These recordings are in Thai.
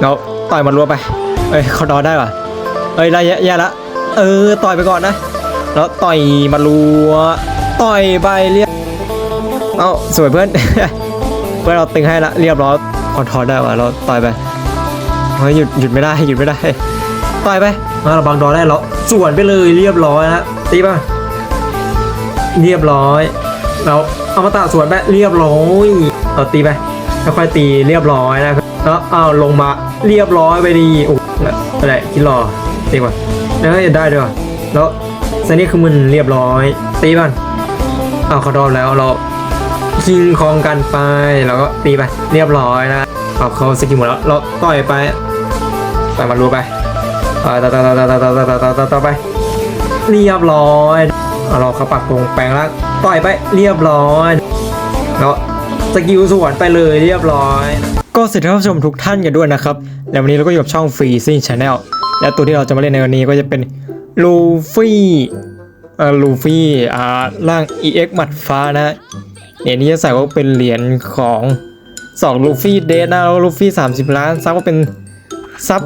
เราต่อยมันรัวไป เอ้ยเขาดอได้ป่ะเอ้ยได้แย่แย่ละเออต่อยไปก่อนนะ แล้วต่อยมารัว ต่อยไปเรียบเอ้าสวยเพื่อน เพื่อนเราตึงให้ละเรียบร้อยคอนทอได้ป่ะเราต่อยไปเฮ้ยหยุดหยุดไม่ได้หยุดไม่ได้ต่อยไปมาเราบังดอได้แล้วสวนไปเลยเรียบร้อยนะตีป่ะเรียบร้อย เราเอามาตะสวนไปเรียบร้อยเราตีไปค่อยๆตีเรียบร้อยนะครับ แล้วเอาวลงมาเรียบร้อยไปดีโอ้อะไรคิดรอตีก่อนแล้วก็จะได้ด้วยว่ะแล้วสันนี้คือมันเรียบร้อยตีมันเอาวเขาดอมแล้วเราคิงคองกันไปแล้วก็ตีไปเรียบร้อยนะเอาเขาสกิลหมดแล้วเราต่อยไปต่อยมันรู้ไปต่อยต่อต่อต่อต่อต่อต่อต่อต่อต่อไปเรียบร้อยเราเขาปักตรงแปลงร่างต่อยไปเรียบร้อยแล้ว สกิลสวนไปเลยเรียบร้อย ก็เสร็จท่านผู้ชมทุกท่านกันด้วยนะครับ แล้ววันนี้เราก็อยู่กับช่องฟรีซิ่งชาแนลและตัวที่เราจะมาเล่นในวันนี้ก็จะเป็นลูฟี่เอ่อลูฟี่อ่าร่าง EX หมัดฟ้านะเหรียญนี้จะใส่ว่าเป็นเหรียญของ2ลูฟี่เดทนะแล้วลูฟี่ 30 ล้านซับว่าเป็นซับ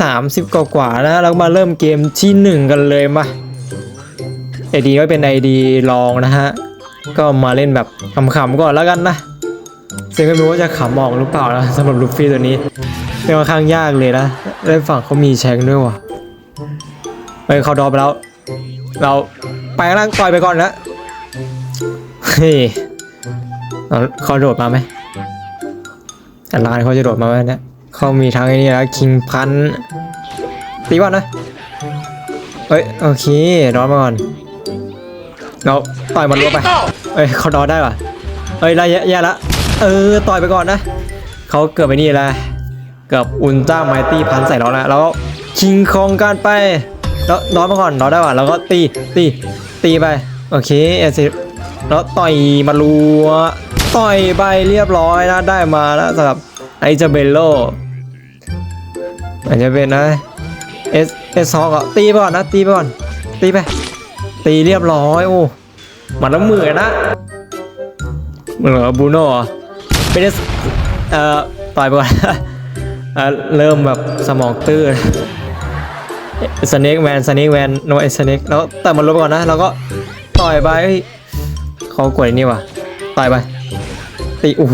130กว่ากว่าๆนะแล้วมาเริ่มเกมที่ 1 กันเลยมาไอดีก็เป็นไอดีลองนะฮะ ก็มาเล่นแบบขำๆก่อนแล้วกันนะซึ่งไม่รู้ว่าจะขำออกหรือเปล่านะสำหรับลูฟี่ตัวนี้เป็นค่อนข้างยากเลยนะเล่นฝั่งเขามีแชงด้วยว่ะเฮ้ยเขาดรอปไปแล้ว เราไปข้างล่างต่อยไปก่อนนะเฮ้ยเขาโดดมาไหมแต่ร้านเขาจะโดดมาไหมเนี่ยเขามีทั้งไอ้นี่นะคิงพันตีก่อนะเฮ้ยโอเครอมาก่อน เราต่อยมันรัวไปเอ้ยเขาดอได้ป่ะเอ้ยได้แย่แย่ละ เออต่อยไปก่อนนะเขาเกือบไปนี่แหละเกือบอุลตร้าไมตี้พันใส่เราแล้วแล้วก็คิงคองกันไปแล้วดอมาก่อนดอได้ป่ะแล้วก็ตีตีตีไปโอเคเอซิแล้วต่อยมารัวต่อยไปเรียบร้อยนะได้มาแล้วสำหรับไอจาเบลโลอาจจะเป็นนะเอสเอสซอกอะตีไปก่อนนะตีไปก่อนตีไป ตีเรียบร้อย โอ้มันน้ำมือนะเหมือนบูโน่เป็นเอ่อต่อยไปก่อนเออเริ่มแบบสมองตื้อสเน็กแมนสเน็กแมนโนไอสเน็กแล้วแต่มันลบไปก่อนนะ แล้วก็ต่อยไปเขากดนี่ว่ะต่อยไปตีอู้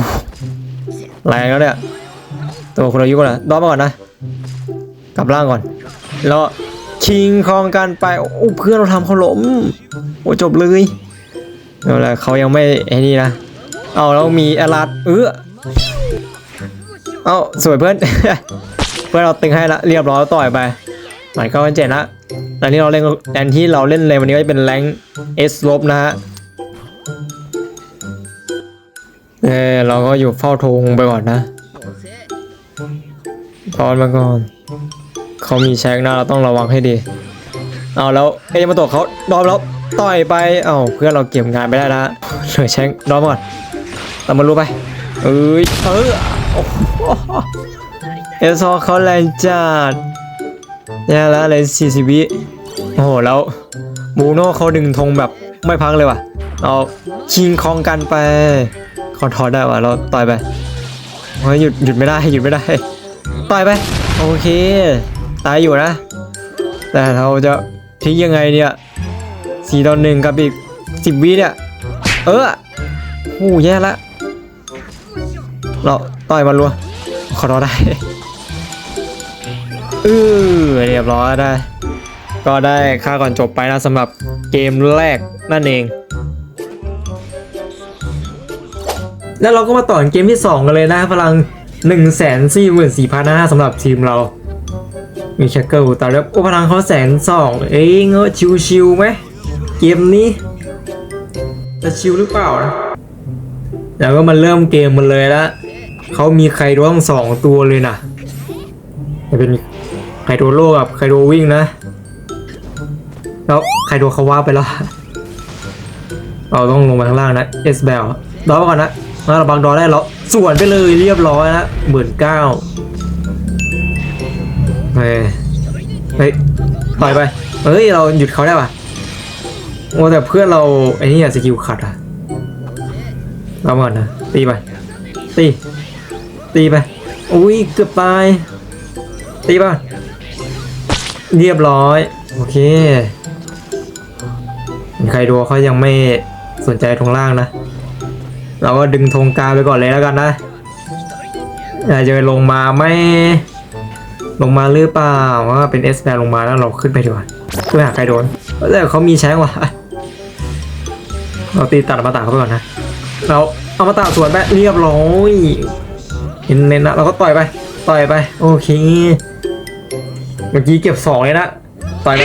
แรงแล้วเนี่ยตัวคนอายุก่อนนะดอมมาก่อนนะ กลับร่างก่อน แล้ว ชิงคองกันไปโอ้เพื่อนเราทำเขาล้มโอ้จบเลยนั่นแหละเขายังไม่ไอ้นี่นะเอาแล้วมีอลาดเออเอาสวยเพื่อน เพื่อนเราตึงให้ละเรียบร้อยต่อยไปหมายเข้ากันเจ็ดละอันนี้เราเล่นแอนที่เราเล่นเลยวันนี้ก็จะเป็นแรงเอสลบนะฮะเออเราก็อยู่เฝ้าธงไปก่อนนะพอนมาก่อน เขามีแช็กนะเราต้องระวังให้ดี เอาแล้วเอยามาตะเขาดอมแล้วต่อยไป เอ้าเพื่อนเราเก็บงานไปได้นะเหลือแช็กดอมก่อนเรามารู้ไปเอ้ยเออโอ้โหเอซอเขาแรงจัดแย่แล้วเลยสี่สิบวิโอ้โหแล้วบูโน่เขาดึงธงแบบไม่พักเลยว่ะเอาชิงคองกันไปคอนทอได้ว่ะเราต่อยไปเฮ้ยหยุดหยุดไม่ได้หยุดไม่ได้ต่อยไป โอเค ตายอยู่นะ แต่เราจะทิ้งยังไงเนี่ยสี่ต่อหนึ่งกับอีกสิบวิเนี่ย เออโอ้แย่ละ เราต่อยมันรัว ขอรอได้เออเรียบร้อยได้ ก็ได้ค่าก่อนจบไปนะสำหรับเกมแรกนั่นเอง แล้วเราก็มาต่อเกมที่ 2 กันเลยนะพลัง 1 4 4 4 0 0 0นะสำหรับทีมเรา มีแชกเกิลแต่แล้วโอ้พลังเขาแสนสองเอ้ยเงอะชิวๆไหมเกมนี้จะชิวหรือเปล่านะแล้วก็มาเริ่มเกมมันเลยละเขามีไคโดทั้งสองตัวเลยนะจะเป็นไคโดโลกับไคโดวิ่งนะ แล้วไคโดเขาว่าไปแล้ว เราต้องลงมาข้างล่างนะเอสเบลดอปก่อนนะมาเราบังดอได้แล้วส่วนไปเลยเรียบร้อยนะหมื่นเก้า เฮ้ยเฮ้ยต่อยไปเฮ้ยเราหยุดเขาได้ป่ะโอ้แต่เพื่อนเราไอ้นี่อะสกิลขัดอะเราก่อนนะตีไปตีตีไปอุ้ยเกือบตายตีป่ะเรียบร้อยโอเคใครดูเขายังไม่สนใจตรงล่างนะ เราก็ดึงธงกลางไปก่อนเลยแล้วกันนะอาจจะลงมาไม่ ลงมาหรือเปล่าว่าเป็นเอสแลงมาแล้วเราขึ้นไปดีกว่าเพื่อหาใครโดนแต่เขามีแช้งว่ะเราตีตัดอมาตาเขาไปก่อนนะ เราเอามาตาสวนไปเรียบร้อยเห็นเน้นนะเราก็ต่อยไป ต่อยไป โอเค เมื่อกี้เก็บสองเลยนะ ต่อยไป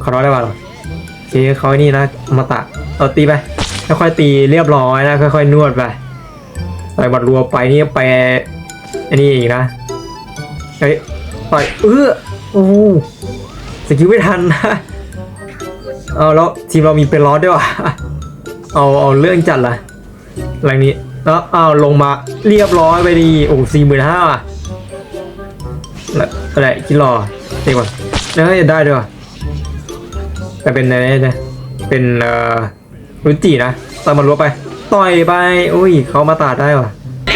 เขาร้อยได้ป่ะหรอโอเคเขาไอ้นี่นะอมาตะเราตีไป ค่อยๆตีเรียบร้อยนะ ค่อยๆนวดไปต่อยบัดรัวไปนี่ไปอันนี้อีกนะ เฮ้ย ต่อยเออโอ้สกิลไม่ทันนะเอาแล้วทีมเรามีเป็นล้อด้วยว่ะเอาเอาเรื่องจัดละอะไรนี้แล้วเอาลงมาเรียบร้อยไปดีโอ้สี่หมื่นห้าอะแล้วอะไรคิดรอดีกว่าแล้วจะได้ด้วยว่ะแต่เป็นอะไรนะเป็นเอ่อรุนจีนะต่อยมันรัวไป ต่อยไป อุ้ยเขามาตาดได้ว่ะ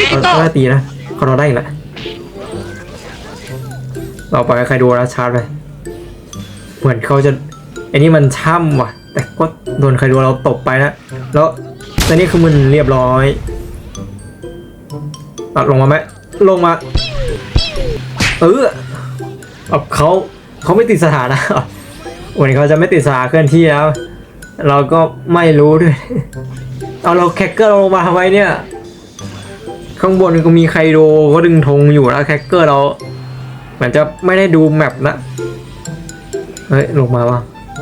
เขาได้ตีนะเขาเราได้อีกแล้ว เราไปใครดูนะชาร์จไป เหมือนเขาจะไอ้นี่มันช่ำว่ะ แต่ก็โดนใครดูเราตบไปนะ แล้วตอนนี้คือมันเรียบร้อยอะลงมาไหมลงมา เออเอาเขาเขาไม่ติดสถานะวันนี้เขาจะไม่ติดสถาเคลื่อนที่แล้ว เราก็ไม่รู้ด้วย เอาเราแคคเกอร์เราลงมาทำไมเนี่ย ข้างบนก็มีใครโดก็ดึงธงอยู่นะแคคเกอร์เรา เหมือนจะไม่ได้ดูแมปนะ เฮ้ย ลงมาวะ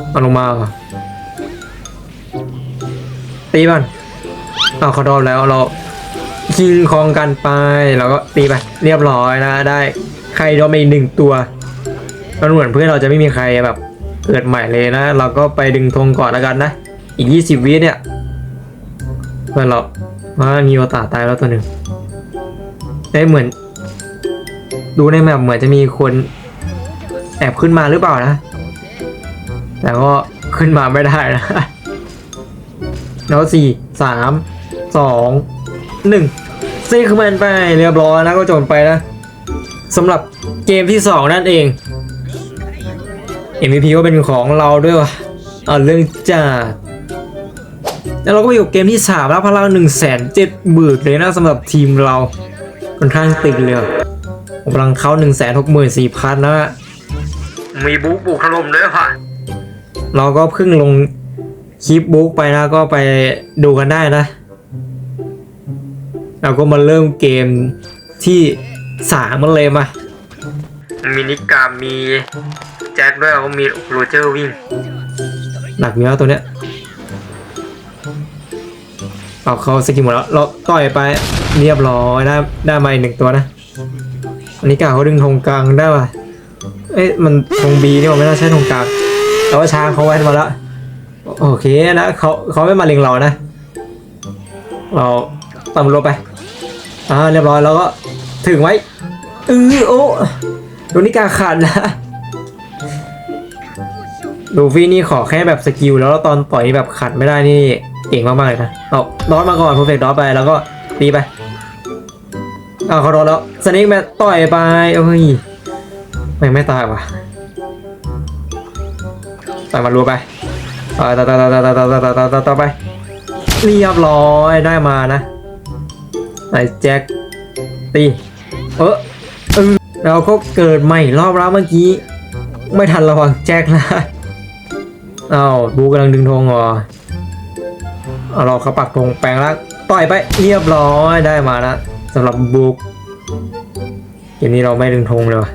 เอาลงมาเหรอตีมันเอาเขาโดนแล้วเรายิงคองกันไปแล้วก็ตีไปเรียบร้อยนะ ได้ใครโดนไปอีกหนึ่งตัวมันเหมือนเพื่อนเราจะไม่มีใครแบบเกิดใหม่เลยนะ เราก็ไปดึงธงก่อนแล้วกันนะ อีก 20 วิเนี่ยเพื่อนเราว่ามีโอตาตายแล้วตัวหนึ่งได้เหมือน ดูในแมปเหมือนจะมีคนแอบขึ้นมาหรือเปล่านะ แต่ก็ขึ้นมาไม่ได้นะ แล้วสี่สามสองหนึ่งซีคือมันไปเรียบร้อยนะก็จบไปนะสำหรับเกมที่สองนั่นเอง MVP ก็เป็นของเราด้วยว่ะเอาเรื่องจ้าแล้วเราก็ไปอยู่เกมที่สามแล้วพลังหนึ่งแสนเจ็ดหมื่นเลยนะสำหรับทีมเราค่อนข้างตึงเลย ว่ะพลังเขาหนึ่งแสนหกหมื่นสี่พันนะฮะมีบุ๊กบุกถล่มด้วยว่ะ เราก็เพิ่งลงคลิปบุ๊กไปนะก็ไปดูกันได้นะ เราก็มาเริ่มเกมที่สามมันเลยมามินิกามีแจ็คด้วยแล้วก็มีโรเจอร์วิ่งหนักอยู่แล้วตัวเนี้ยเอาเขาสกิลหมดแล้วเราต่อยไปเรียบร้อยได้ได้มาอีกหนึ่งตัวนะ อันนี้กาเขาดึงธงกลางได้ป่ะ เอ๊ะมันธงบีนี่มันไม่น่าใช่ธงกลาง แต่ว่าช้างเขาไว้มาแล้ว โอเคนะเขาเขาไม่มาเล็งเรานะ เราตำรวจไป อ่าเรียบร้อยแล้วก็ถึงไว้เออโอ้โดนิกาขาดนะลูฟี่นี่ขอแค่แบบสกิลแล้วตอนต่อยแบบขัดไม่ได้นี่เก่งมากๆเลยนะ เอาดอสมาก่อน p พ r เฟกดอสไปแล้วก็ตีไป อาเขาโดนแล้วสเน็กแมต่อยไปเอ้ยไม่ไม่ตายว่ะต่อยมันรัวไปต่อยต่อยต่อยต่อยต่อยต่อยต่อยต่อยต่อยต่อยไปเรียบร้อยได้มานะไอ้แจ็คตีเออเออเราก็เกิดใหม่รอบแล้วเมื่อกี้ ไม่ทันระวังแจ็คนะอ้าวบูกำลังดึงธงอเอเราเขาปักธงแปลงแล้วต่อยไปเรียบร้อยได้มานะ สำหรับบุกเกมนี้เราไม่ดึงธงเลยวะ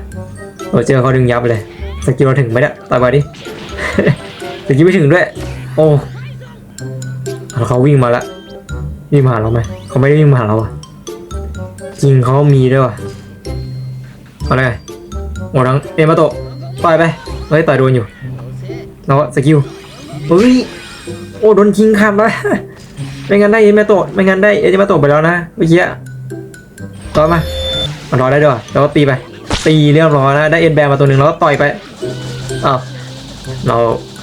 โรเจอร์เขาดึงยับเลยสกิลเราถึงไหมเนี่ยต่อยไปดิแต่ยังไม่ถึงด้วย โอ้เขาวิ่งมาละวิ่งมาหาเราไหมเขาไม่ได้วิ่งมาหาเราอะจริงเขามีด้วยว่ะเอาเลยโอ้ทั้งเอมาโตะต่อยไปเฮ้ยต่อยโดนอยู่แล้วก็สกิลเฮ้ยโอ้โดนคิงขับแล้วไม่งั้นได้เอมาโตะไม่งั้นได้เอมาโตะไปแล้วนะเมื่อกี้ ต่อมามันรอได้ด้วยแล้วก็ตีไป ตีเรียบร้อยนะได้เอ็นแบร์มาตัวหนึ่งแล้วก็ต่อยไปอ้าวเรา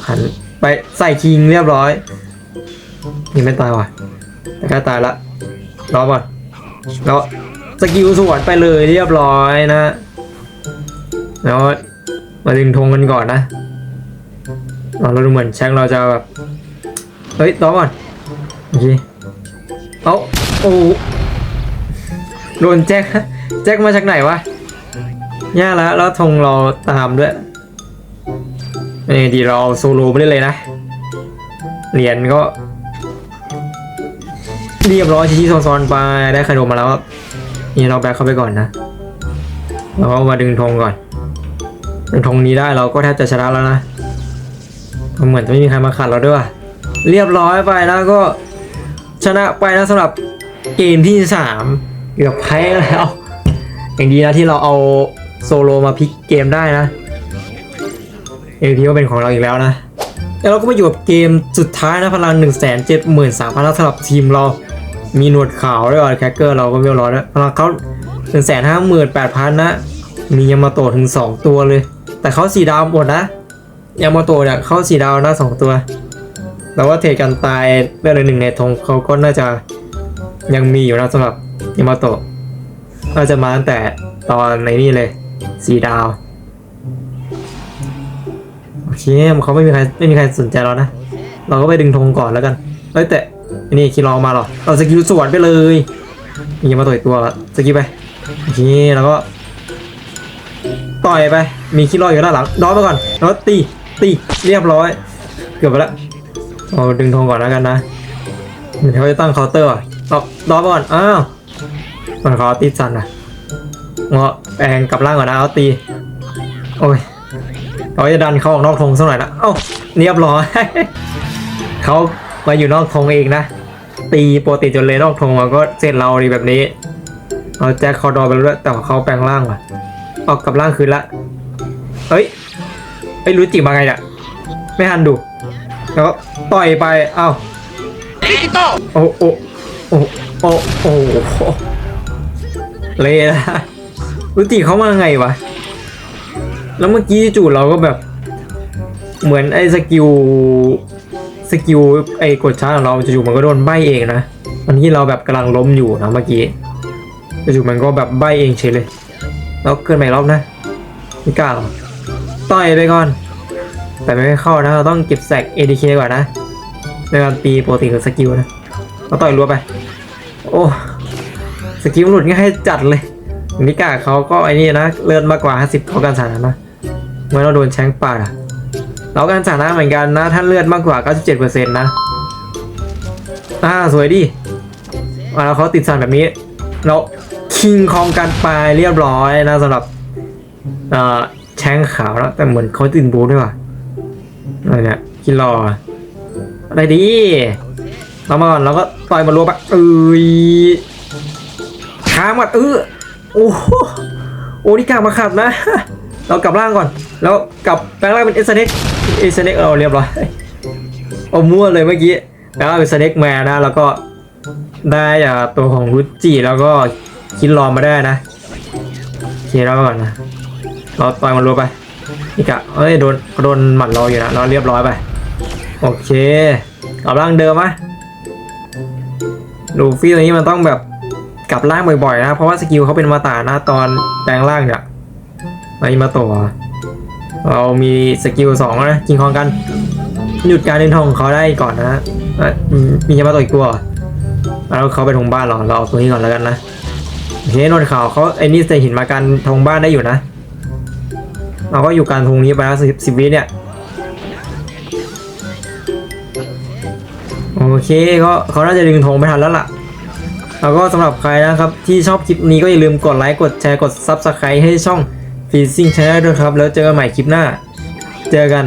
หันไปใส่คิงเรียบร้อยยังไม่ตายว่ะแต่ก็ตายละรอก่อนแล้วสกิลสวนไปเลยเรียบร้อยนะ แล้วมาดึงธงกันก่อนนะเราดูเหมือนแช็คเราจะแบบเฮ้ยต่อก่อนโอเคเอาโอ้ โดนแจ็คแจ็คมาจากไหนวะย่าแล้วแล้วธงเราตามด้วยนี่ดีเราเอาโซโลไปได้เลยนะ เหรียญก็ เรียบร้อยชี้ซ้อนๆไปได้คาโดมาแล้วนี่เราแบ็คเข้าไปก่อนนะแล้วก็มาดึงธงก่อนดึงธงนี้ได้เราก็แทบจะชนะแล้วนะเหมือนจะไม่มีใครมาขัดเราด้วยเรียบร้อยไปแล้วก็ชนะไปนะสำหรับเกมที่สาม เกือบแพ้แล้ว อย่างดีนะที่เราเอาโซโลมาพลิกเกมได้นะเอพีก็เป็นของเราอีกแล้วนะ แล้วเราก็มาอยู่กับเกมสุดท้ายนะพลัง 1 7 3 0 0 0แล้วสำหรับทีมเรา มีหนวดขาวด้วยอะแคคเกอร์เราก็เรีร้อยแล้วพลังเขา1 5 8 0 0 0นะ มียามาโตถึง 2 ตัวเลย แต่เขาสีดาวหมดนะยามาโตเนี่ยเขาสีดาวนะสองตัว แต่ว่าเทรดกันตายเรื่องหนึ่งในธงเขาก็น่าจะยังมีอยู่นะสำหรับ ยามาโตะน่าจะมาตั้งแต่ตอนในนี่เลยสีดาว โอเคเขาไม่มีใครไม่มีใครสนใจเรานะ เราก็ไปดึงธงก่อนแล้วกันเอ้ยแต่นี่คิรอมาหรอเราสกิลสวนไปเลยมีมาต่อยตัวสกิลไปโอเคแล้วก็ ต่อยไป มีคิรออยู่ด้านหลังดอไปก่อนแล้วตีตีเรียบร้อย เกือบไปแล้วเอาดึงธงก่อนแล้วกันนะเดี๋ยวเขาจะตั้งเคาน์เตอร์อะดอดอไปก่อนอ้าว มันเขาตีสันอะเงาะแปลงกลับล่างก่อนนะเอาตี โอ้ยเราจะดันเขาออกนอกธงสักหน่อยนะเอ้าเรียบร้อยเขามาอยู่นอกธงเองนะ ตีโปรติจนเลยนอกธงมาก็เสร็จเราดีแบบนี้ เราแจ็คคอดอไปแล้วด้วยแต่ว่าเขาแปลงร่างว่ะ ออกกลับร่างคืนละ เฮ้ยไอ้ยรู้จิมาไงเนี่ยไม่ทันดู แล้วก็ต่อยไป เอ้าโอ้โอ้โอ้โอ้โอ้โห เละนะรู้จิเขามาไงวะ แล้วเมื่อกี้จู่เราก็แบบ เหมือนไอ้สกิลสกิลไอ้กดชาร์จของเราจู่มันก็โดนใบเองนะวันที่เราแบบกำลังล้มอยู่นะเมื่อกี้จู่มันก็แบบใบเองเฉยเลย แล้วเกินไปรอบนะไม่กล้าหรอกต่อยไปก่อน แต่ไม่ให้เข้านะเราต้องเก็บแสกเอ ADK ก่อนนะในการตีปกติคือสกิลนะเราต่อยรัวไป โอ้ กิลหลุดง่ายจัดเลยมิกาเขาก็ไอ้นี่นะเลือนมากกว่า 50เขาการสานะนะเมื่อเราโดนแชงปาดอะเราการสานะเหมือนกันนะถ้านเลือดมากกว่า 97%นะอ่าสวยดิมาแล้วเขาติดสันแบบนี้เราคิงคองกันไปเรียบร้อยนะสำหรับเอ่อแชงขาวแล้วแต่เหมือนเขาติดบูด้วยว่ะอะไรเนี่ยคิดรออะไรดีเรามาก่อนเราก็ต่อยมารัวปะเอ้ย ค้างมัดเออโอ้โหโอ้นี่กลางมาขัดนะ เรากลับร่างก่อน แล้วกลับแปลงร่างเป็นเอสเน็กเอสเน็กเราเรียบร้อยเอามั่วเลยเมื่อกี้แปลงร่างเป็นสเน็กแมนนะ แล้วก็ได้ตัวของรุจิแล้วก็คิดรอมาได้นะโอเคเราก่อนนะเราต่อยมันรัวไปอีกอะเอ้ยโดนโดนหมัดเราอยู่นะเราเรียบร้อยไปโอเคกลับร่างเดิมไหมลูฟี่ตัวนี้มันต้องแบบ กลับร่างบ่อยๆนะ เพราะว่าสกิลเขาเป็นมาตานะตอนแปลงร่างเนี่ยไอ้มาโตะเรามีสกิลสองนะกิงคองกันหยุดการเดินทางของเขาได้ก่อนนะมียามาโตะอีกตัวแล้วเขาไปทงบ้านเหรอเราเอาตัวนี้ก่อนแล้วกันนะโอเคนนท์ข่าวเขาไอ้นี่ใส่หินมากันทงบ้านได้อยู่นะเราก็อยู่การทงนี้ไปแล้วสิบสิบวิเนี่ยโอเคก็เขาน่าจะดึงธงไม่ทันแล้วล่ะ แล้วก็สำหรับใครนะครับที่ชอบคลิปนี้ก็อย่าลืมกดไลค์กดแชร์กด Subscribe ให้ช่อง f e e zing Channel ด้วยครับ แล้วเจอกันใหม่คลิปหน้า เจอกัน